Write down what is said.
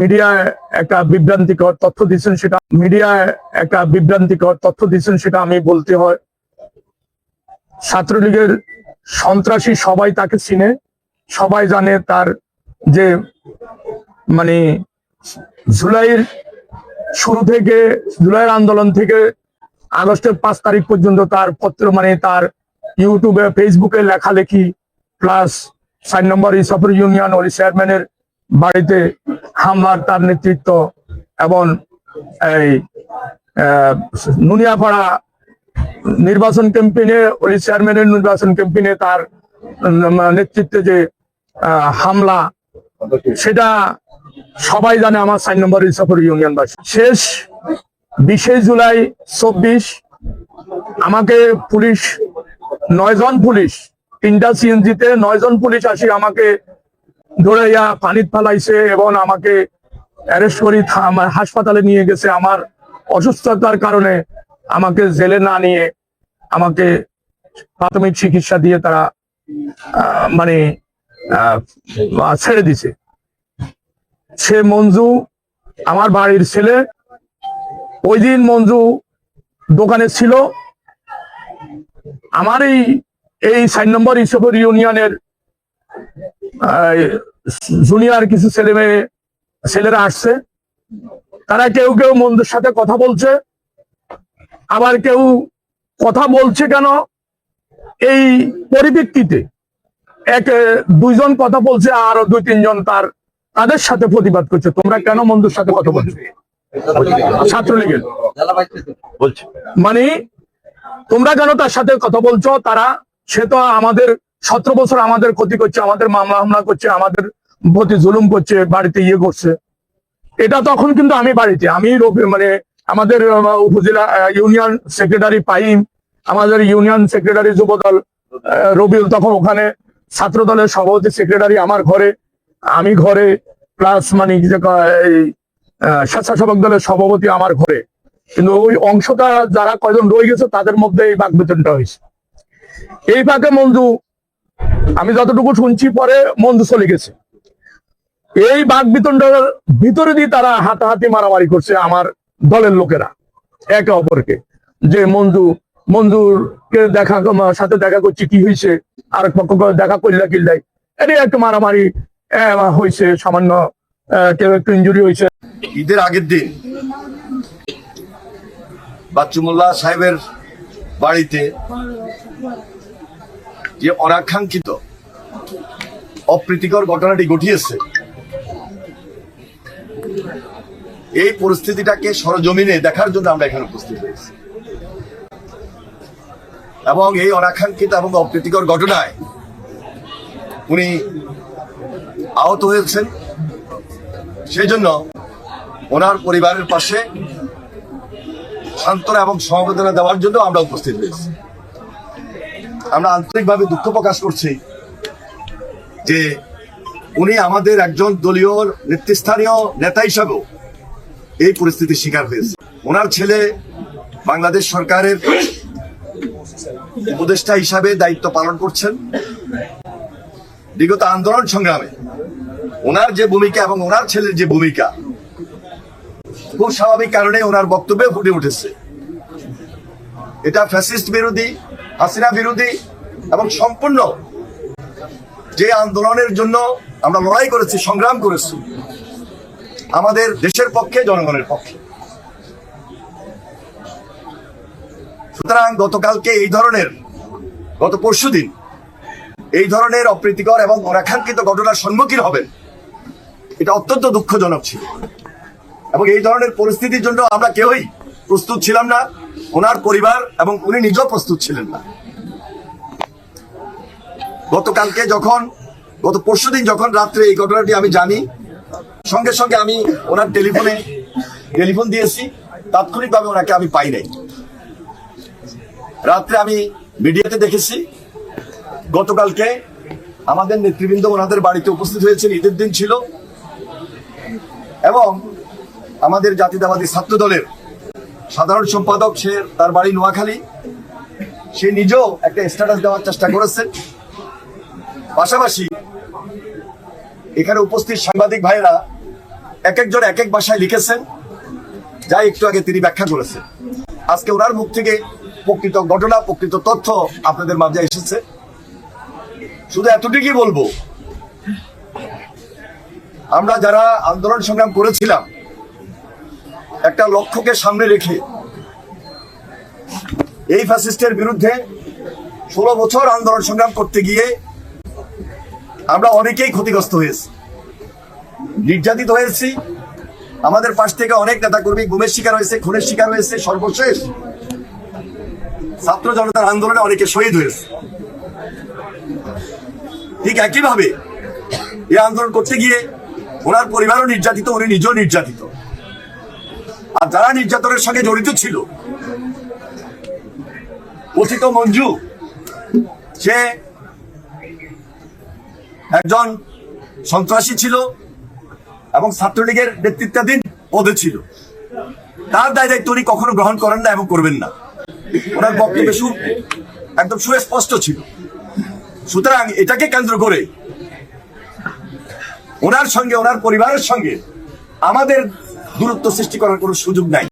মিডিয়ায় একটা বিভ্রান্তিকর তথ্য দিচ্ছেন সেটা মিডিয়ায় একটা বিভ্রান্তিকর তথ্য দিচ্ছেন সেটা আমি বলতে হয়, ছাত্রলীগের সন্ত্রাসী সবাই তাকে চিনে, সবাই জানে তার যে মানে জুলাইয়ের শুরু থেকে, জুলাইয়ের আন্দোলন থেকে আগস্টের পাঁচ তারিখ পর্যন্ত তার পত্র মানে তার ইউটিউবে, ফেসবুকে লেখালেখি, প্লাস চার নম্বর ইসফর ইউনিয়ন ওই চেয়ারম্যানের বাড়িতে হামলার তার নেতৃত্ব এবং এই নুনিয়াপাড়া নির্বাচন ক্যাম্পেইনে, ওই চেয়ারম্যানের নির্বাচন ক্যাম্পেইনে তার নেতৃত্বে যে হামলা, সেটা সবাই জানে আমার চার নম্বর ইসফর ইউনিয়নবাসী। শেষ বিশে জুলাই চব্বিশ আমাকে পুলিশ, নয়জন পুলিশ, তিনটা সিএনজিতে নয়জন পুলিশ আসি আমাকে ধরে ইয়া পানিত ফালাইছে এবং আমাকে অ্যারেস্ট করি হাসপাতালে নিয়ে গেছে। আমার অসুস্থতার কারণে আমাকে জেলে না নিয়ে আমাকে প্রাথমিক চিকিৎসা দিয়ে তারা মানে ছেড়ে দিছে। সে মঞ্জু, আমার বাড়ির ছেলে, ওই দিন মঞ্জু দোকানে ছিল। আমার এই এই সাইন নম্বর ইসফর ইউনিয়নের জুনিয়র কিছু ছেলে মেয়ে ছেলেরা আসছে। তারা কেউ কেউ মঞ্জুর সাথে কথা বলছে। আবার কেউ কথা বলছে কেন? এই পরিপ্রেক্ষিতে এক দুইজন কথা বলছে আর দুই তিনজন তার তাদের সাথে প্রতিবাদ করছে। তোমরা কেন মঞ্জুর সাথে কথা বলছো? ছাত্রলীগের। মানে তোমরা কেন তার সাথে কথা বলছো? তারা সে তো আমাদের সতেরো বছর আমাদের ক্ষতি করছে, আমাদের মামলা হামলা করছে, আমাদের প্রতি জুলুম করছে, বাড়িতে ইয়ে করছে। এটা তখন কিন্তু আমি বাড়িতে, আমি মানে আমাদের উপজেলা ইউনিয়ন সেক্রেটারি পাইম আমাদের ইউনিয়ন সেক্রেটারি যুবদল রবিউল তখন ওখানে ছাত্র দলের সভাপতি সেক্রেটারি আমার ঘরে, আমি ঘরে প্লাস মানে যে এই স্বেচ্ছাসেবক দলের সভাপতি আমার ঘরে। কিন্তু ওই অংশটা যারা কয়জন রয়ে গেছে, তাদের মধ্যে এই বাক বেতনটা হয়েছে। এই ফাঁকে মঞ্জু আমি যতটুকু শুনছি পরে মঞ্জু চলে গেছে এই বাক বেতনটার ভিতরে দিয়ে তারা হাতাহাতি মারামারি করছে আমার দলের লোকেরা, একে অপরকে। যে মঞ্জু, মঞ্জুরকে দেখা সাথে দেখা করছি, কি হয়েছে আরেক পক্ষ দেখা করলা কিল্লাই এর একটু মারামারি হয়েছে সামান্য কেউ একটু ইঞ্জুরি হয়েছে ঈদের আগের দিন বাচ্চুমুল্লাহ সাহেবের বাড়িতে যে অনাকাঙ্ক্ষিত, অপ্রীতিকর ঘটনাটি ঘটিয়েছে, এই পরিস্থিতিটাকে সরজমিনে দেখার জন্য আমরা এখানে উপস্থিত হয়েছি। এবং এই অনাকাঙ্ক্ষিত এবং অপ্রীতিকর ঘটনায় উনি আহত হয়েছেন। সেই জন্য ওনার পরিবারের পাশে সান্ত্বনা এবং সমবেদনা দেওয়ার জন্য আমরা উপস্থিত হয়েছি। আমরা আন্তরিকভাবে দুঃখ প্রকাশ করছি যে উনি আমাদের একজন দলীয় নেতৃস্থানীয় নেতা হিসাবেও এই পরিস্থিতির শিকার হয়েছে। ওনার ছেলে বাংলাদেশ সরকারের উপদেষ্টা হিসাবে দায়িত্ব পালন করছেন। বিগত আন্দোলন সংগ্রামে ওনার যে ভূমিকা এবং ওনার ছেলের যে ভূমিকা খুব স্বাভাবিক কারণে ওনার বক্তব্যে ফুটে উঠেছে। এটা ফ্যাসিস্ট বিরোধী হাসিনা বিরোধী এবং সম্পূর্ণ যে আন্দোলনের জন্য আমরা লড়াই করেছি, সংগ্রাম করেছি, আমাদের দেশের পক্ষে, জনগণের পক্ষে। সুতরাং গতকালকে এই ধরনের, গত পরশুদিন এই ধরনের অপ্রীতিকর এবং অনাকাঙ্ক্ষিত ঘটনার সম্মুখীন হবেন, এটা অত্যন্ত দুঃখজনক ছিল। এবং এই ধরনের পরিস্থিতির জন্য আমরা কেউই প্রস্তুত ছিলাম না। ওনার পরিবার এবং উনি নিজেও প্রস্তুত ছিলেন না। গতকালকে যখন, গত পরশু দিন যখন রাত্রে এই ঘটনাটি আমি জানি, সঙ্গে সঙ্গে আমি ওনার টেলিফোনে, টেলিফোন দিয়েছি, তাৎক্ষণিকভাবে ওনাকে আমি পাই নাই। রাত্রে আমি মিডিয়াতে দেখেছি, গতকালকে আমাদের নেতৃবৃন্দ ওনাদের বাড়িতে উপস্থিত হয়েছেন, ঈদের দিন ছিল, এবং আমাদের জাতীয়তাবাদী ছাত্র দলের সাধারণ সম্পাদক, সে তার বাড়ি নোয়াখালী। সে নিজেও একটা স্ট্যাটাস দেওয়ার চেষ্টা করেছেন পাশাপাশি এখানে উপস্থিত সাংবাদিক ভাইরা এক একজন এক এক ভাষায় লিখেছেন, যা একটু আগে তিনি ব্যাখ্যা করেছেন। আজকে ওনার মুখ থেকে প্রকৃত ঘটনা, প্রকৃত তথ্য আপনাদের মাঝে এসেছে। শুধু এতটুকুই বলব, আমরা যারা আন্দোলন সংগ্রাম করেছিলাম একটা লক্ষ্যকে সামনে রেখে এই ফ্যাসিস্টের বিরুদ্ধে ষোলো বছর আন্দোলন সংগ্রাম করতে গিয়ে আমরা অনেকেই ক্ষতিগ্রস্ত হয়েছি, নির্যাতিত হয়েছি। আমাদের পাশ থেকে অনেক নেতাকর্মী গুমের শিকার হয়েছে, খুনের শিকার হয়েছে, সর্বশেষ ছাত্র জনতার আন্দোলনে অনেকে শহীদ হয়েছে। ঠিক একইভাবে এই আন্দোলন করতে গিয়ে ওনার পরিবারও নির্যাতিত, উনি নিজেও নির্যাতিত। আর যারা নির্যাতনের সঙ্গে জড়িত ছিল, কথিত মঞ্জু, সে একজন সন্ত্রাসী ছিল এবং ছাত্রলীগের নেতৃত্বাধীন পদে ছিল। তার দায় দায়িত্ব উনি কখনো গ্রহণ করেন না এবং করবেন না। ওনার বক্তব্য সু একদম সুস্পষ্ট ছিল। সুতরাং এটাকে কেন্দ্র করে ওনার সঙ্গে, ওনার পরিবারের সঙ্গে আমাদের দূরত্ব সৃষ্টি করার কোনো সুযোগ নাই।